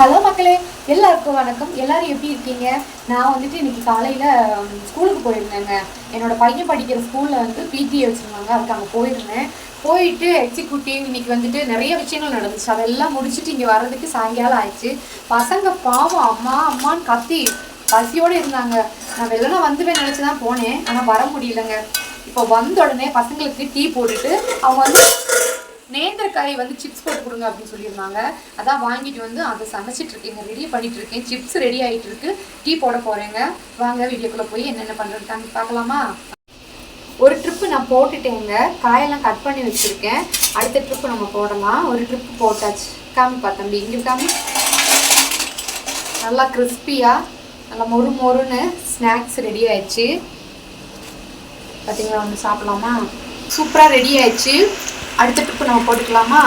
Hello மக்களே எல்லாருக்கும் வணக்கம். எல்லாரும் எப்படி இருக்கீங்க? நான் வந்துட்டு இன்னைக்கு காலையில் ஸ்கூலுக்கு போயிருந்தேங்க. என்னோட பையன் படிக்கிற ஸ்கூலில் வந்து பிடிஏ வச்சுருந்தாங்க. அதுக்கு அங்கே போயிருந்தேன். போயிட்டு எக்ஸிக்யூட்டிவ் இன்னைக்கு வந்துட்டு நிறைய விஷயங்கள் நடந்துச்சு. அதெல்லாம் முடிச்சுட்டு இங்கே வர்றதுக்கு சாயங்காலம் ஆயிடுச்சு. பசங்க பாவம் அம்மா அம்மான்னு கத்தி பசியோடு இருந்தாங்க. நான் வெள்ளனா வந்துவேன் நினச்சி தான் போனேன். ஆனால் வர முடியலங்க. இப்போ வந்த உடனே பசங்களுக்கு டீ போட்டுட்டு அவங்க வந்து நேந்திரக்காயை வந்து சிப்ஸ் போட்டு கொடுங்க அப்படின்னு சொல்லியிருந்தாங்க. அதான் வாங்கிட்டு வந்து அதை சமைச்சிட்டு இருக்கேங்க ரெடி பண்ணிட்டு இருக்கேன். சிப்ஸ் ரெடி ஆகிட்டு இருக்கு. டீ போட போறேங்க. வாங்க வீடியோக்குள்ள போய் என்னென்ன பண்ணுறது பார்க்கலாமா? ஒரு ட்ரிப்பு நான் போட்டுட்டேங்க. காயெல்லாம் கட் பண்ணி வச்சுருக்கேன். அடுத்த ட்ரிப்பு நம்ம போடலாம். ஒரு ட்ரிப்பு போட்டாச்சு. காமிப்பா தம்பி. இங்கே காமி. நல்லா கிறிஸ்பியாக நல்லா மொறு மொறுன்னு ஸ்நாக்ஸ் ரெடி ஆயிடுச்சு. பார்த்தீங்களா ஒன்று சாப்பிடலாமா? சூப்பராக ரெடி ஆயிடுச்சு. அடுத்த ட்ரிப்பு நம்ம போட்டுக்கலாமா?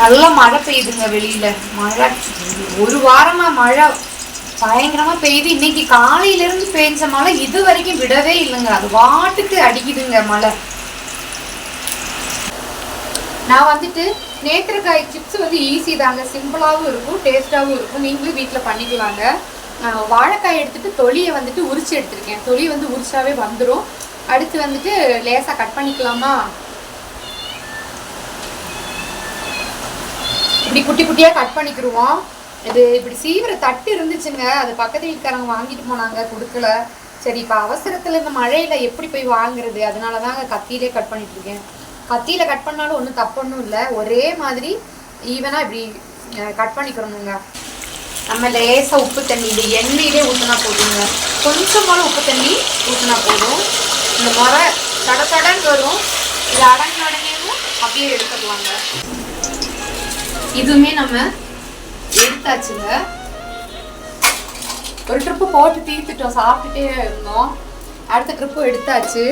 நல்லா மழை பெய்யுதுங்க வெளியில. மழை ஒரு வாரமா மழை. பயங்கரமா பெய்யுது. இன்னைக்கு காலையில இருந்து பெய்ஞ்ச மழை இது வரைக்கும் விடவே இல்லைங்க. அது வாட்டுக்கு அடிக்குதுங்க மழை. நான் வந்துட்டு நேத்திரக்காய் சிப்ஸ் வந்து ஈஸி தாங்க. சிம்பிளாகவும் இருக்கும் டேஸ்டாகவும் இருக்கும். நீங்களும் வீட்டில் பண்ணிக்கலாங்க. வாழைக்காய் எடுத்துட்டு தொலியை வந்துட்டு உரிச்சு எடுத்திருக்கேன். தொலி வந்து உரிச்சாவே வந்துடும் அடுத்து வந்துட்டு லேசாக கட் பண்ணிக்கலாமா? இப்படி குட்டி குட்டியாக கட் பண்ணிக்கிருவோம். இது இப்படி சீவிர தட்டு இருந்துச்சுங்க. அது பக்கத்து வீட்டுக்காரங்க வாங்கிட்டு போனாங்க கொடுக்கல. சரி இப்போ அவசரத்தில் இந்த மழையில் எப்படி போய் வாங்குறது? அதனால தாங்க கத்தியிலே கட் பண்ணிட்டு இருக்கேன் கத்தியில் கட் பண்ணாலும் ஒன்றும் தப்பொன்றும் இல்லை. ஒரே மாதிரி ஈவனாக இப்படி கட் பண்ணிக்கிறோமுங்க நம்ம லேசாக உப்பு தண்ணி இது எண்ணெயிலே ஊற்றினா போதுங்க. கொஞ்சமான உப்பு தண்ணி ஊற்றினா போதும். இந்த முறை தட தடன்னு வரும். இது அடங்கு அடங்கியும் அப்படியே எடுத்துக்கலாங்க இதுவுமே நம்ம எடுத்தாச்சுங்க. ஒரு ட்ரிப்பு போட்டு தீர்த்துட்டோம் சாப்பிட்டுட்டே இருந்தோம். அடுத்த ட்ரிப்பு எடுத்தாச்சு.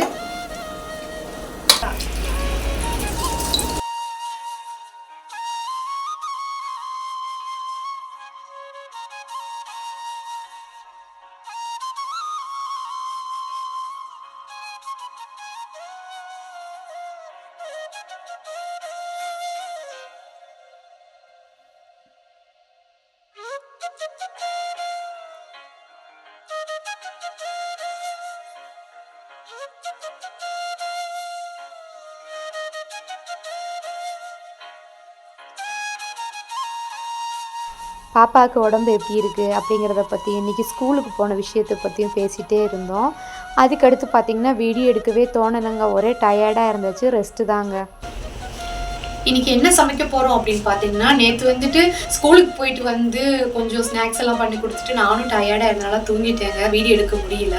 பாப்பாவுக்கு உடம்பு எப்படி இருக்குது அப்படிங்கிறத பற்றி இன்றைக்கி ஸ்கூலுக்கு போன விஷயத்தை பற்றியும் பேசிகிட்டே இருந்தோம். அதுக்கடுத்து பார்த்திங்கன்னா வீடியோ எடுக்கவே தோணலைங்க. ஒரே டயர்டாக இருந்துச்சு. ரெஸ்ட்டு தாங்க. இன்னைக்கு என்ன சமைக்க போறோம் அப்படின்னு பார்த்தீங்கன்னா நேற்று வந்துட்டு ஸ்கூலுக்கு போயிட்டு வந்து கொஞ்சம் ஸ்நாக்ஸ் எல்லாம் பண்ணி கொடுத்துட்டு நானும் டயர்டாக இருந்தனால தூங்கிட்டேங்க. வீடியோ எடுக்க முடியல.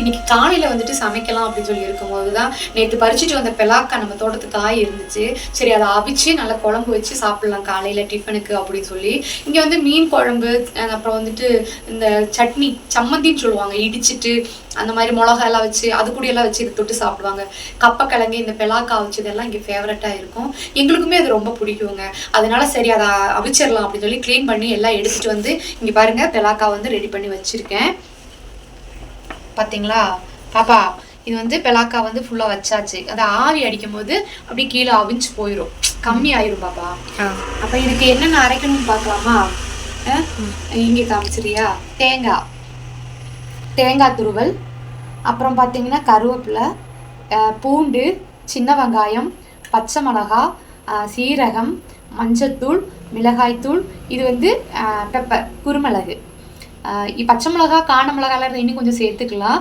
இன்னைக்கு காலையில் வந்துட்டு சமைக்கலாம் அப்படின்னு சொல்லி இருக்கும்போது தான் நேற்று பறிச்சுட்டு வந்த பெலாக்கா நம்ம தோட்டத்து காய் இருந்துச்சு. சரி அதை அவிச்சு நல்லா குழம்பு வச்சு சாப்பிடலாம் காலையில் டிஃபனுக்கு அப்படின்னு சொல்லி. இங்கே வந்து மீன் குழம்பு அப்புறம் வந்துட்டு இந்த சட்னி சம்மந்தின்னு சொல்லுவாங்க இடிச்சிட்டு அந்த மாதிரி மிளகா எல்லாம் வச்சு அது கூட எல்லாம் வச்சு இது தொட்டு சாப்பிடுவாங்க. கப்பக்கிழங்கு இந்த பெலாக்கா வச்சதெல்லாம் இங்கே ஃபேவரட்டாக இருக்கும். எங்களுக்கு எங்களுக்குமே அது ரொம்ப பிடிக்குங்க. அதனால சரி அதை அவிச்சிடலாம் அப்படின்னு சொல்லி க்ளீன் பண்ணி எல்லாம் எடுத்துட்டு வந்து இங்கே பாருங்க பெலாக்கா வந்து ரெடி பண்ணி வச்சிருக்கேன். பார்த்தீங்களா பாப்பா இது வந்து பெலாக்கா வந்து ஃபுல்லாக வச்சாச்சு. அதை ஆவி அடிக்கும் போது அப்படியே கீழே அவிஞ்சு போயிடும் கம்மி ஆயிரும் பாப்பா. அப்போ இதுக்கு என்னென்ன அரைக்கணும்னு பார்க்கலாமா? இங்கே காமிச்சிரியா தேங்காய் தேங்காய் துருவல். அப்புறம் பார்த்தீங்கன்னா கருவேப்பிலை பூண்டு சின்ன வெங்காயம் பச்சை மிளகா அஹ் சீரகம் மஞ்சத்தூள் மிளகாய்த்தூள் இது வந்து பெப்பர் குருமிளகு. பச்சை மிளகா காண மிளகாலாம் இருந்தால் இன்னும் கொஞ்சம் சேர்த்துக்கலாம்.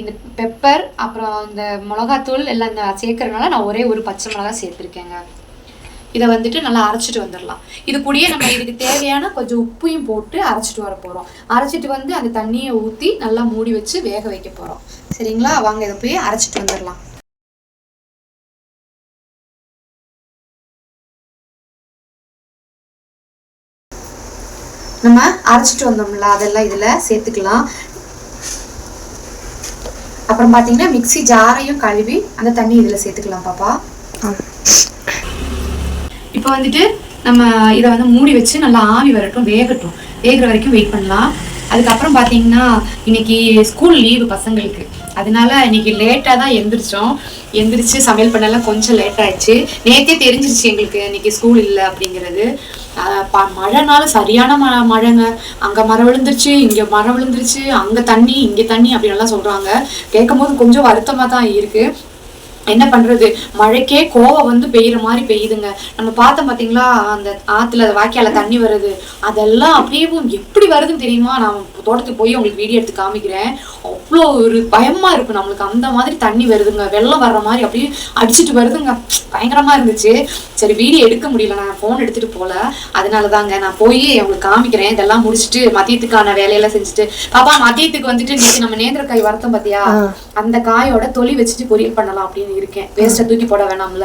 இந்த பெப்பர் அப்புறம் இந்த மிளகாத்தூள் எல்லாம் இந்த சேர்க்கறதுனால நான் ஒரே ஒரு பச்சை மிளகா சேர்த்துருக்கேங்க. இதை வந்துட்டு நல்லா அரைச்சிட்டு வந்துடலாம். இது கூடயே நம்ம இதுக்கு தேவையான கொஞ்சம் உப்பையும் போட்டு அரைச்சிட்டு வர போகிறோம் அரைச்சிட்டு வந்து அந்த தண்ணியை ஊற்றி நல்லா மூடி வச்சு வேக வைக்க போகிறோம் சரிங்களா? வாங்க இதை போய் அரைச்சிட்டு வந்துடலாம். நம்ம அரைச்சிட்டு வந்தோம்ல அதெல்லாம் இதில் சேர்த்துக்கலாம். அப்புறம் பார்த்தீங்கன்னா மிக்ஸி ஜாரையும் கழுவி அந்த தண்ணி இதில் சேர்த்துக்கலாம் பாப்பா. இப்போ வந்துட்டு நம்ம இதை வந்து மூடி வச்சு நல்லா ஆவி வரட்டும் வேகட்டும். வேகிற வரைக்கும் வெயிட் பண்ணலாம். அதுக்கப்புறம் பார்த்தீங்கன்னா இன்னைக்கு ஸ்கூல் லீவு பசங்களுக்கு. அதனால இன்னைக்கு லேட்டாக தான் எந்திரிச்சோம். எந்திரிச்சு சமையல் பண்ணலாம் கொஞ்சம் லேட் ஆயிடுச்சு. நேற்றே தெரிஞ்சிருச்சு எங்களுக்கு இன்னைக்கு ஸ்கூல் இல்லை அப்படிங்கிறது. ப- மழைனால சரியான ம மழைங்க. அங்கே மரம் விழுந்துருச்சு இங்கே மரம் விழுந்துருச்சு அங்கே தண்ணி இங்கே தண்ணி அப்படின்லாம் சொல்கிறாங்க கேட்கும் போது கொஞ்சம் வருத்தமாக தான் இருக்குது என்ன பண்றது? மழைக்கே கோவம் வந்து பெய்யுற மாதிரி பெய்யுதுங்க. நம்ம பார்த்தோம் பாத்தீங்களா அந்த ஆத்துல வாய்க்கால தண்ணி வருது. அதெல்லாம் அப்படியே எப்படி வருதுன்னு தெரியுமா? நான் தோட்டத்துக்கு போய் உங்களுக்கு வீடியோ எடுத்து காமிக்கிறேன். அவ்வளோ ஒரு பயமா இருக்கு நம்மளுக்கு அந்த மாதிரி தண்ணி வருதுங்க. வெள்ளம் வர்ற மாதிரி அப்படியே அடிச்சிட்டு வருதுங்க. பயங்கரமா இருந்துச்சு. சரி வீடியோ எடுக்க முடியல. நான் ஃபோன் எடுத்துட்டு போல. அதனால தாங்க நான் போய் உங்களுக்கு காமிக்கிறேன். இதெல்லாம் முடிச்சுட்டு மதியத்துக்கான வேலையெல்லாம் செஞ்சுட்டு. பாப்பா மதியத்துக்கு வந்துட்டு நம்ம நேந்திரக்காய் வறுத்தோம் பாத்தியா? அந்த காயோட தொலி வச்சுட்டு பொரியல் பண்ணலாம் அப்படின்னு இருக்கேன். வேஸ்ட்டை தூக்கி போட வேணாம்ல.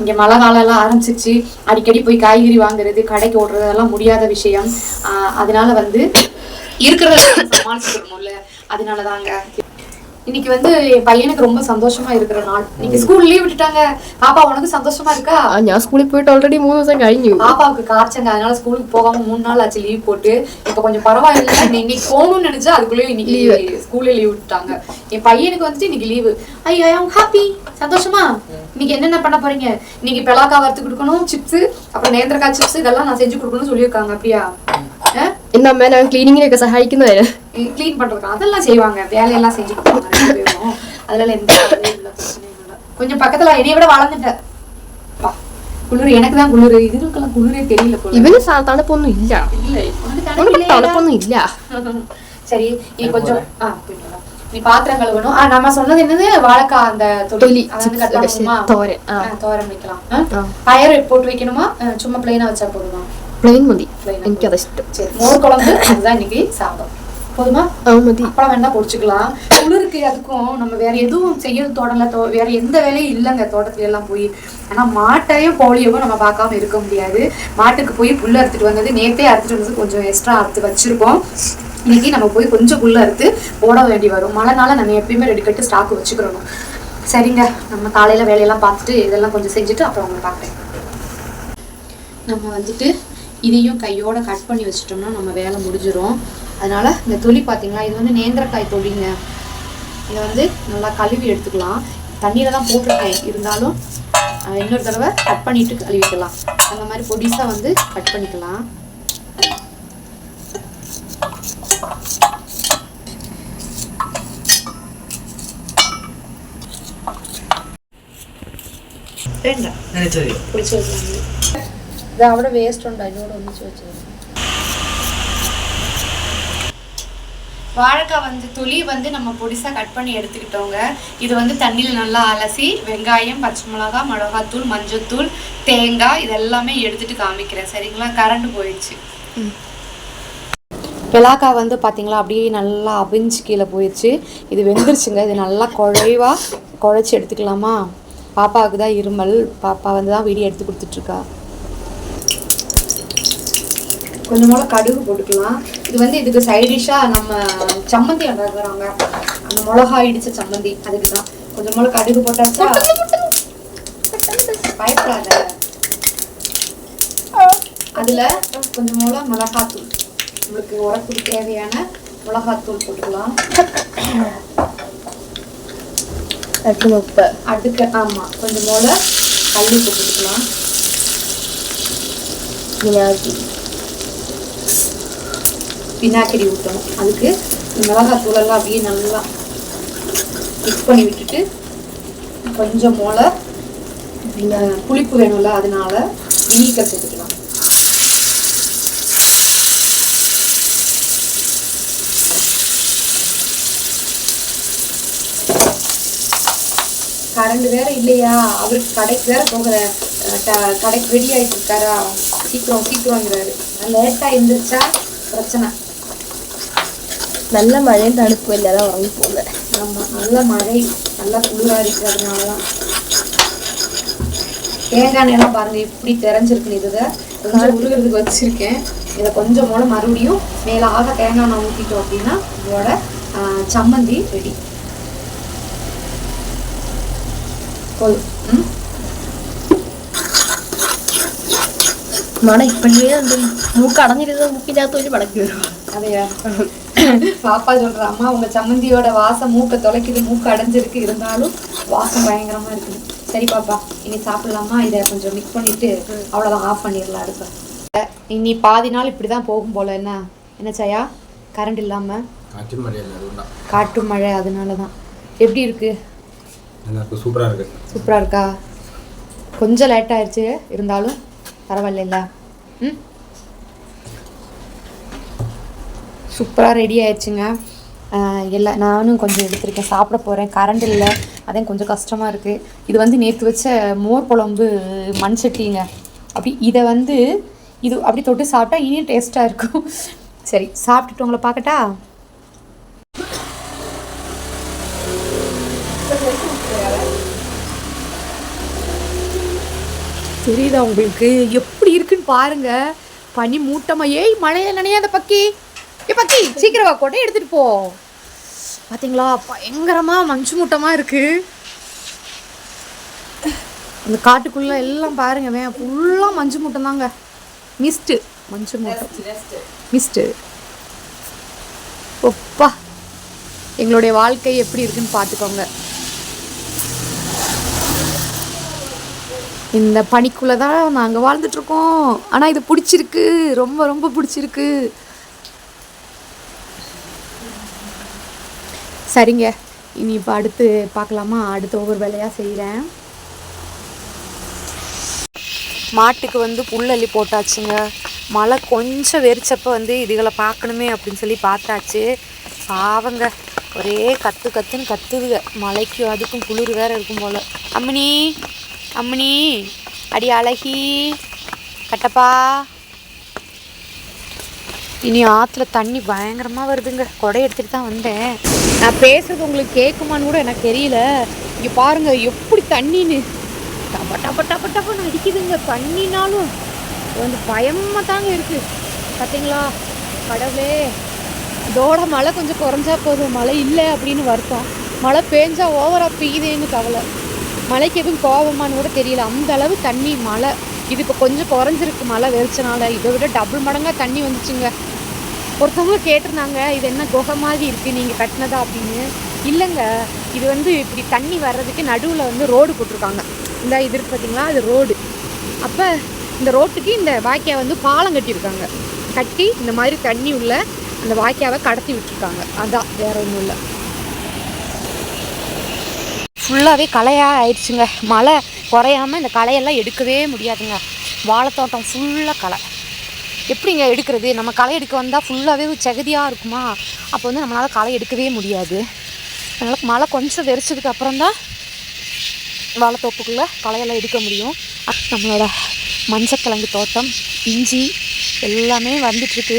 இங்க மழை காலம் எல்லாம் ஆரம்பிச்சிருச்சு. அடிக்கடி போய் காய்கறி வாங்குறது கடைக்கு ஓடுறது அதெல்லாம் முடியாத விஷயம். ஆஹ் அதனால வந்து இருக்கிறத சமாளிச்சுக்கணும்ல. அதனாலதாங்க இன்னைக்கு வந்து என் பையனுக்கு ரொம்ப சந்தோஷமா இருக்கிற நாள் இன்னைக்கு ஸ்கூல் லீவ் விட்டுட்டாங்க பாப்பா உனக்கு சந்தோஷமா இருக்கா ആ ഞാൻ സ്കൂളിൽ പോയിട്ട് ഓൾറെഡി മൂന്ന് ദിവസം കഴിഞ്ഞു பாப்பாவுக்கு காய்ச்சங்க அதனால ஸ்கூலுக்கு போகாம மூணு நாள் ஆச்சு லீவ் போட்டு இப்ப கொஞ்சம் பரவாயில்ல நீ இன்னைக்கு போகணும்னு நினைச்சா அதுக்குள்ளேயும் இன்னைக்கு ஸ்கூல்ல லீவ் விட்டுட்டாங்க என் பையனுக்கு வந்துட்டு இன்னைக்கு லீவு ஐயோ ஐ ஹாப்பி சந்தோஷமா இன்னைக்கு என்னென்ன பண்ண போறீங்க இன்னைக்கு பெலாக்கா வறுத்து கொடுக்கணும் சிப்ஸ் அப்புறம் நேந்திரக்காய் சிப்ஸ் இதெல்லாம் நான் செஞ்சு கொடுக்கணும்னு சொல்லியிருக்காங்க அப்படியா എന്റെ അമ്മ ഞാൻ ക്ലീനിങ്ങിനൊക്കെ സഹായിക്കുന്നവര് க்ளீன் பண்றதுக்கு அதெல்லாம் செய்வாங்க வேலையெல்லாம் செஞ்சு கொடுப்பாங்க ரெண்டு பேரும். அதனால எந்த பிரச்சனையும் இல்ல, பிரச்சனையும் இல்ல. கொஞ்சம் பக்கத்துல என்னைய விட வளர்ந்துட்டேன் பா, குளிர் எனக்கு தான் குளிர் இதுக்கெல்லாம் குளிரே தெரியல போல ഇവന് സ- തണുപ്പൊന്നും ഇല്ല இல்ல உனக்கு അവന് தனக்கு തണുപ്പൊന്നും ഇല്ല சரி நீ கொஞ்சம் ஆ போயிட்டு வா. நீ பாத்திரம் கழுவணும் ஆ நம்ம சொன்னது என்னது வாழைக்காய் அந்த തൊലി தொலி அதை வந்து ചിപ്സ് கட் ഒക്കെ பண்ணணுமா തോരൻ ആ ஆ, தோரம் வைக்கலாம் ஆ? ആ பயறு போட்டு வைக்கணுமா ஆ, சும்மா பிளைனா வச்சா போதுமா പ്ലെയിൻ മതി Plain ஆ എനിക്കത് ഇഷ്ടം சரி மோர் குழம்பு அதுதான் இன்னைக்கு சாதம் போதுமா? ஆமாம் அப்பளம் வேணா பொடிச்சுக்கலாம் குளிருக்கு அதுக்கும் நம்ம வேற எதுவும் செய்ய தோடல தோ வேற எந்த வேலையும் இல்லைங்க தோட்டத்துல எல்லாம் போய். ஆனா மாட்டையும் கோழியவும் நம்ம பார்க்காம இருக்க முடியாது. மாட்டுக்கு போய் புல் அறுத்துட்டு வந்தது நேத்தே அறுத்துட்டு வந்தது கொஞ்சம் எக்ஸ்ட்ரா அறுத்து வச்சிருக்கோம். இன்னைக்கு நம்ம போய் கொஞ்சம் புல் அறுத்து போட வேண்டி வரும். மழைனால நம்ம எப்பயுமே ரெடி கட்டு ஸ்டாக் வச்சுக்கிறணும். சரிங்க. நம்ம காலையில் வேலையெல்லாம் பார்த்துட்டு இதெல்லாம் கொஞ்சம் செஞ்சுட்டு அப்புறம் உங்களை பார்க்குறேன். நம்ம வந்துட்டு இதையும் கையோட கட் பண்ணி வச்சிட்டோம்னா நம்ம வேலை முடிஞ்சிடும் அதனால இந்த தொலி பார்த்தீங்களா இது வந்து நேந்திரக்காய் தொலிங்க இதை வந்து நல்லா கழுவி எடுத்துக்கலாம் தண்ணியில தான் போட்டிருக்கேன் இருந்தாலும் அஹ், இன்னொரு தடவை கட் பண்ணிட்டு கழுவிக்கலாம் அந்த மாதிரி பொடிசாக வந்து கட் பண்ணிக்கலாம் വേണ്ട പൊടിച്ച് വെച്ചാൽ ഇത് അവിടെ വേസ്റ്റ് ഉണ്ട് അതിനോട് ഒന്നിച്ച് വെച്ചത് வாழைக்காய் வந்து துளி வந்து நம்ம பொடிசா கட் பண்ணி எடுத்துக்கிட்டோங்க. இது வந்து தண்ணியில நல்லா அலசி வெங்காயம் பச்சை மிளகா மிளகாத்தூள் மஞ்சத்தூள் தேங்காய் இதெல்லாமே எடுத்துட்டு காமிக்கிறேன். சரிங்களா? கரண்ட் போயிடுச்சு. பெலாக்காய் வந்து பார்த்தீங்களா அப்படியே நல்லா அவிஞ்சு கீழே போயிடுச்சு. இது வெந்துருச்சுங்க. இது நல்லா குழைவா குழைச்சி எடுத்துக்கலாமா? பாப்பாவுக்கு தான் இருமல். பாப்பா வந்து தான் வீடியோ எடுத்து கொடுத்துட்ருக்கா கொஞ்சமாக கடுகு போட்டுக்கலாம். இது வந்து இதுக்கு சைடிஷாக நம்ம சம்மந்தி அழகுறாங்க அந்த மிளகா இடிச்ச சம்மந்தி அதுக்கு தான் கொஞ்சமாக கடுகு போட்டாச்சா பயப்படாத. அதில் கொஞ்சமாக மிளகாத்தூள். நம்மளுக்கு உரத்துக்கு தேவையான மிளகாத்தூள் போட்டுக்கலாம். அதுக்கு உப்பு. அதுக்கு ஆமாம் கொஞ்சம் போல் கல்லு போட்டுக்கலாம். மிளகாத்தூள். வினாக்கிடி ஊற்றணும் அதுக்கு மிளகாய் மிளகாத்தூளெல்லாம் அப்படியே நல்லா மிக்ஸ் பண்ணி விட்டுட்டு கொஞ்சம் போல் இந்த புளிப்பு வேணும்ல அதனால வினிக்க சேர்த்துக்கலாம். கரண்ட் வேற இல்லையா? அவருக்கு கடைக்கு வேற போகிற கடைக்கு ரெடி ஆகிட்டு இருக்காரா? சீக்கிரம் சீக்கிரங்கிறாரு லேட்டா எழுந்திரிச்சா பிரச்சனை. നല്ല മഴയും തണുപ്പും ഇല്ലാതെ ഉറങ്ങി പോകുന്നത് ஆமா நல்ல மழை நல்லா குளிரா இருக்கிறதுனால தான் தேங்காய் எண்ணெய்லாம் பாருங்க எப்படி தெரிஞ்சிருக்கு இதுல கொஞ்சம் உருகிறதுக்கு வச்சிருக்கேன் இதை கொஞ்சம் போல மறுபடியும் மேல ஆக தேங்காய் எண்ணெய் ஊற்றிட்டோம் அப்படின்னா இதோட ஆஹ், சம்மந்தி ரெடி போதும் ம்? മഴ ഇപ്പോഴേ ഉണ്ട് മൂക്ക് അടഞ്ഞിരുന്നത് മൂക്കിനകത്ത് ഒരു പടക്കി വരുവാ அதையா பாப்பா சொல்ற அம்மா உங்க சம்மந்தியோட வாசம் மூக்க தொலைக்குது மூக்கு அடைஞ்சிருக்கு. இருந்தாலும் வாசம் பயங்கரமா இருக்குது. சரி பாப்பா இனி சாப்பிடலாமா? இதை கொஞ்சம் மிக்ஸ் பண்ணிட்டு அவ்வளவுதான் ஆஃப் பண்ணிடலாம் அடுப்ப. இனி பாதி நாள் இப்படிதான் போகும் போல என்ன? என்ன சாயா? கரண்ட் இல்லாம? காற்று மழையில் அதுவும் தான். காட்டு மழை அதனால தான் எப்படி இருக்கு? நல்லா இருக்கு சூப்பராக இருக்கு. சூப்பரா இருக்கா? கொஞ்சம் லேட் ஆயிடுச்சு இருந்தாலும் பரவாயில்ல ம்? சூப்பராக ரெடி ஆயிடுச்சுங்க. எல்லா நானும் கொஞ்சம் எடுத்திருக்கேன். சாப்பிட போகிறேன் கரண்ட் இல்லை. அதே கொஞ்சம் கஷ்டமாக இருக்குது இது வந்து நேற்று வச்ச மோர் குழம்பு மண் சட்டிங்க. அப்படி இதை வந்து இது அப்படி தொட்டு சாப்பிட்டா இனியும் டேஸ்ட்டாக இருக்கும். சரி சாப்பிட்டுட்டு உங்களை பார்க்கட்டா? தெரியுதா உங்களுக்கு? எப்படி இருக்குன்னு பாருங்க. பனி மூட்டமா. ஏய் மழையில நினையாத பக்கி? ஏ பக்கி சீக்கிரம் வா கொடை எடுத்துட்டு போ. பாத்தீங்களா பயங்கரமா மஞ்சு மூட்டமாக இருக்கு. அந்த காட்டுக்குள்ள எல்லாம் பாருங்க வே ஃபுல்லா மஞ்சு மூட்டம் தாங்க மிஸ்ட்டு மஞ்சு மூட்டம் மிஸ்ட்டு ஒப்பா. எங்களுடைய வாழ்க்கை எப்படி இருக்குன்னு பார்த்துக்கோங்க இந்த பனிக்குள்ளே தான் நாங்கள் வாழ்ந்துட்டுருக்கோம் ஆனால் இது பிடிச்சிருக்கு. ரொம்ப ரொம்ப பிடிச்சிருக்கு. சரிங்க. இனி இப்போ அடுத்து பார்க்கலாமா? அடுத்து ஒவ்வொரு வேலையாக செய்கிறேன் மாட்டுக்கு வந்து புல்லள்ளி போட்டாச்சுங்க. மழை கொஞ்சம் வெறிச்சப்போ வந்து இதுகளை பார்க்கணுமே அப்படின்னு சொல்லி பார்த்தாச்சு. பாவங்க. ஒரே கத்து கத்துன்னு கத்துதுங்க மழைக்கும் அதுக்கும் குளிர் வேற இருக்கும் போல். அம்மனி அம்மனி. அடி அழகி. கட்டப்பா. இனி ஆற்றுல தண்ணி பயங்கரமாக வருதுங்க. கொடை எடுத்துகிட்டு தான் வந்தேன். நான் பேசுறது உங்களுக்கு கேட்குமான்னு கூட எனக்கு தெரியல. இங்கே பாருங்க எப்படி தண்ணின்னு. டப டப டப டப்பன்னு அடிக்குதுங்க. தண்ணினாலும் வந்து பயமாக தாங்க இருக்குது பார்த்தீங்களா கடவுளே. இதோட மழை கொஞ்சம் குறைஞ்சா போதும். மழை இல்லை அப்படின்னு வருத்தம். மழை பெஞ்சா ஓவராக பெய்யுதேன்னு கவலை. மழைக்கு எதுவும் கோபமானு கூட தெரியல. அந்த அளவு தண்ணி மழை. இது இப்போ கொஞ்சம் குறைஞ்சிருக்கு மழை வெறிச்சனால இதை விட டபுள் மடங்காக தண்ணி வந்துச்சுங்க. ஒருத்தவங்க கேட்டிருந்தாங்க இது என்ன குகை மாதிரி இருக்குது நீங்கள் கட்டினதா அப்படின்னு. இல்லைங்க இது வந்து இப்படி தண்ணி வர்றதுக்கு நடுவில் வந்து ரோடு போட்டிருக்காங்க. இந்த இது இருக்கு பார்த்தீங்களா அது ரோடு. அப்போ இந்த ரோட்டுக்கு இந்த வாய்க்காவை வந்து பாலம் கட்டியிருக்காங்க. கட்டி இந்த மாதிரி தண்ணி உள்ள அந்த வாய்க்காவை கடத்தி விட்டுருக்காங்க. அதான் வேற ஒன்றும் இல்லை. ஃபுல்லாகவே களையாக ஆயிடுச்சுங்க. மழை குறையாம இந்த களையெல்லாம் எடுக்கவே முடியாதுங்க. வாழைத்தோட்டம் ஃபுல்லாக களை. எப்படிங்க எடுக்கிறது? நம்ம களை எடுக்க வந்தால் ஃபுல்லாகவே செகதியாக இருக்குமா? அப்போ வந்து நம்மளால் களை எடுக்கவே முடியாது. அதனால் மழை கொஞ்சம் வெறிச்சதுக்கு அப்புறம் தான் வாழைத்தோப்புக்குள்ளே களையெல்லாம் எடுக்க முடியும். நம்மளோட மஞ்சக்கிழங்கு தோட்டம் இஞ்சி எல்லாமே வந்துட்டுருக்கு.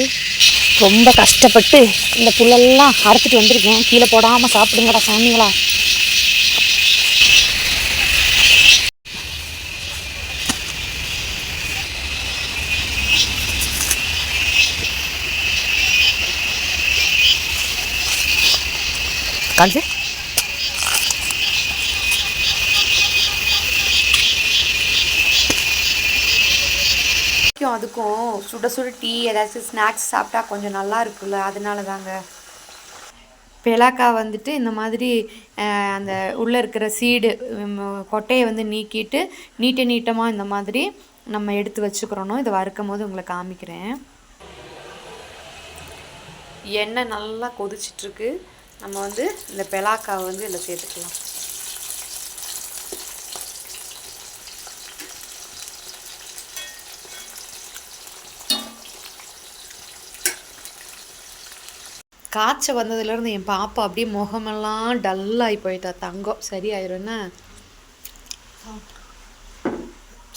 ரொம்ப கஷ்டப்பட்டு இந்த புல்லெல்லாம் அறுத்துட்டு வந்திருக்கேன். கீழே போடாமல் சாப்பிடுங்கடா சாமிங்களா காஞ்சி அதுக்கும் சுட சுட டீ ஏதாச்சும் ஸ்நாக்ஸ் சாப்பிட்டா கொஞ்சம் நல்லா இருக்குல்ல அதனால தாங்க. பெலாக்கா வந்துட்டு இந்த மாதிரி அந்த உள்ளே இருக்கிற சீடு கொட்டையை வந்து நீக்கிட்டு நீட்ட நீட்டமாக இந்த மாதிரி நம்ம எடுத்து வச்சுக்கிறோனோ இதை வறுக்கும் போது உங்களை காமிக்கிறேன். எண்ணெய் நல்லா கொதிச்சிட்ருக்கு. நம்ம வந்து இந்த பெலாக்காவை வந்து இதில் சேர்த்துக்கலாம். காய்ச்சல் வந்ததுலேருந்து என் பாப்பா அப்படியே முகமெல்லாம் டல்லாகி போயிட்டா. தங்கம் சரியாயிரும் என்ன?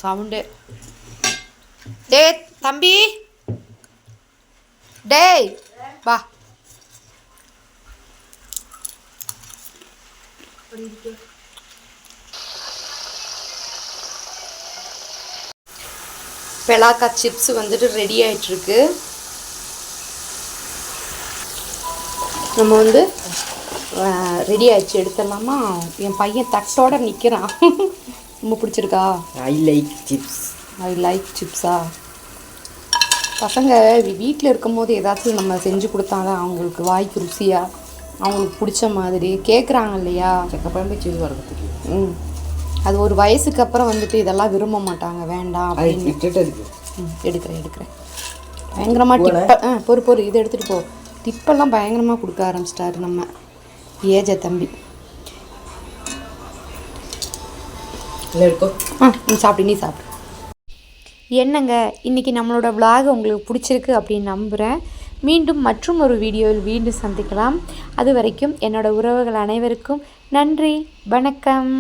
சவுண்டு. டே தம்பி. டேய் வா. பெலாக்கா சிப்ஸ் வந்துட்டு ரெடி ஆயிட்டிருக்கு. நம்ம வந்து ரெடி ஆயிடுச்சு. எடுத்துடலாமா? என் பையன் தட்டோட நிற்கிறான் ரொம்ப பிடிச்சிருக்கா? I like chips I like சிப்ஸா பசங்க வீட்டில் இருக்கும்போது ஏதாச்சும் நம்ம செஞ்சு கொடுத்தாதான் அவங்களுக்கு வாய்க்கு ருசியாக அவங்களுக்கு பிடிச்ச மாதிரி கேட்குறாங்க இல்லையா? அதுக்கப்புறமே சீஸ் வரதுக்கு ம். அது ஒரு வயசுக்கு அப்புறம் வந்துட்டு இதெல்லாம் விரும்ப மாட்டாங்க. வேண்டாம் அப்படின்னு. எடுக்கிறேன் எடுக்கிறேன். பயங்கரமாக டிப்ப ஆ பொறு பொறு இதை எடுத்துகிட்டு போ. டிப்பெல்லாம் பயங்கரமாக கொடுக்க ஆரம்பிச்சிட்டாரு நம்ம ஏஜ தம்பி. ஆ நீ சாப்பிடு நீ சாப்பிடு. என்னங்க இன்றைக்கி நம்மளோட vlog உங்களுக்கு பிடிச்சிருக்கு அப்படின்னு நம்புகிறேன் மீண்டும் மற்றும் ஒரு வீடியோவில் மீண்டும் சந்திக்கலாம். அது வரைக்கும் என்னோட உறவுகள் அனைவருக்கும் நன்றி வணக்கம்.